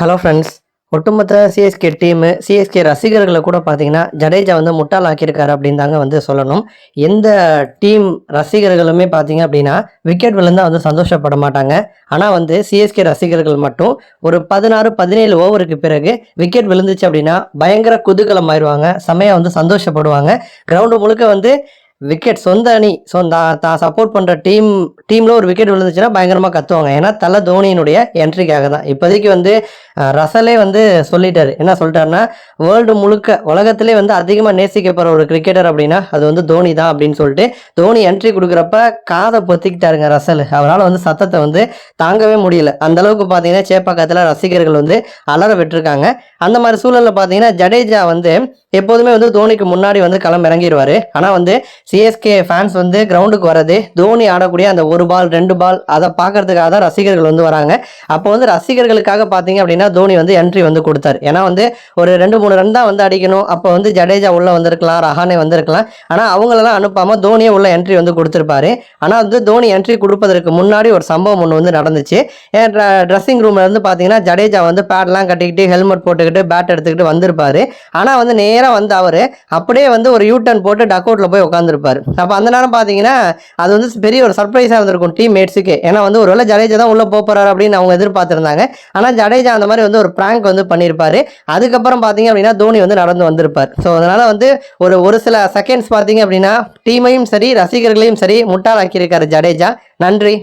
Hello friends ஒட்டுமொத்த CSK team CSK ரசிகர்களை கூட பார்த்தீங்கன்னா ஜடேஜா வந்து முட்டாளாக்கியிருக்காரு அப்படின்னு தாங்க வந்து சொல்லணும். எந்த டீம் ரசிகர்களுமே பார்த்தீங்க அப்படின்னா விக்கெட் விழுந்தா வந்து சந்தோஷப்பட மாட்டாங்க. ஆனால் வந்து சிஎஸ்கே ரசிகர்கள் மட்டும் ஒரு பதினாறு பதினேழு ஓவருக்கு பிறகு விக்கெட் விழுந்துச்சு அப்படின்னா பயங்கர குதூகலம் ஆயிடுவாங்க செமையாக வந்து சந்தோஷப்படுவாங்க. கிரவுண்டு முழுக்க வந்து விக்கெட் சொந்த அணி ஸோ தான் சப்போர்ட் பண்ணுற டீம் டீமில் ஒரு விக்கெட் விழுந்துச்சுன்னா பயங்கரமாக கத்துவாங்க. ஏன்னா தலை தோனியினுடைய என்ட்ரிக்காக தான். இப்போதைக்கு வந்து ரசலே வந்து சொல்லிட்டாரு. என்ன சொல்லிட்டாருன்னா வேர்ல்டு முழுக்க உலகத்திலே வந்து அதிகமாக நேசிக்கப்படுற ஒரு கிரிக்கெட்டர் அப்படின்னா அது வந்து தோனி தான் அப்படின்னு சொல்லிட்டு தோனி என்ட்ரி கொடுக்குறப்ப காதை பொத்திக்கிட்டாருங்க ரசல். அவரால் வந்து சத்தத்தை வந்து தாங்கவே முடியல. அந்த அளவுக்கு பார்த்தீங்கன்னா சேப்பாக்கத்தில் ரசிகர்கள் வந்து அலற விட்டுருக்காங்க. அந்த மாதிரி சூழலில் பார்த்தீங்கன்னா ஜடேஜா வந்து எப்போதுமே வந்து தோனிக்கு முன்னாடி வந்து களம் இறங்கிடுவார் ஆனால் வந்து சிஎஸ்கே ஃபேன்ஸ் வந்து கிரவுண்டுக்கு வர்றது தோனி ஆடக்கூடிய அந்த ஒரு பால் ரெண்டு பால் அதை பார்க்கறதுக்காக தான் ரசிகர்கள் வந்து வராங்க. அப்போ வந்து ரசிகர்களுக்காக பார்த்தீங்க அப்படின்னா தோனி வந்து என்ட்ரி வந்து கொடுத்தாரு. ஏன்னா வந்து ஒரு ரெண்டு மூணு ரன் தான் வந்து அடிக்கணும். அப்போ வந்து ஜடேஜா உள்ள வந்திருக்கலாம் ரஹானே வந்திருக்கலாம். ஆனால் அவங்களெல்லாம் அனுப்பாமல் தோனியே உள்ள என்ட்ரி வந்து கொடுத்துருப்பாரு. ஆனால் வந்து தோனி என்ட்ரி கொடுப்பதற்கு முன்னாடி ஒரு சம்பவம் ஒன்று வந்து நடந்துச்சு. ட்ரெஸ்ஸிங் ரூம்ல இருந்து பார்த்தீங்கன்னா ஜடேஜா வந்து பேட்லாம் கட்டிக்கிட்டு ஹெல்மெட் போட்டுக்கிட்டு பேட் எடுத்துக்கிட்டு வந்திருப்பாரு. ஆனால் வந்து நேராக வந்து அவர் அப்படியே வந்து ஒரு யூ டர்ன் போட்டு டக் அவுட்டில் போய் உட்காந்துருப்பாரு அப்போ அந்த நேரம் பார்த்தீங்கன்னா அது வந்து பெரிய ஒரு சர்ப்ரைஸாக இருந்திருக்கும் டீம் மேட்ஸுக்கு ஏன்னா வந்து ஒருவேளை ஜடேஜா தான் உள்ளே போகிறாரு அப்படின்னு அவங்க எதிர்பார்த்துருந்தாங்க. ஆனால் ஜடேஜா அந்த மாதிரி மாதிரி வந்து ஒரு ப்ராங்க் வந்து பண்ணியிருப்பாரு அதுக்கப்புறம் பார்த்தீங்க அப்படின்னா தோனி வந்து நடந்து வந்திருப்பார். ஸோ அதனால் வந்து ஒரு ஒரு சில செகண்ட்ஸ் பார்த்தீங்க அப்படின்னா டீமையும் சரி ரசிகர்களையும் சரி முட்டாளாக்கியிருக்காரு ஜடேஜா. நன்றி.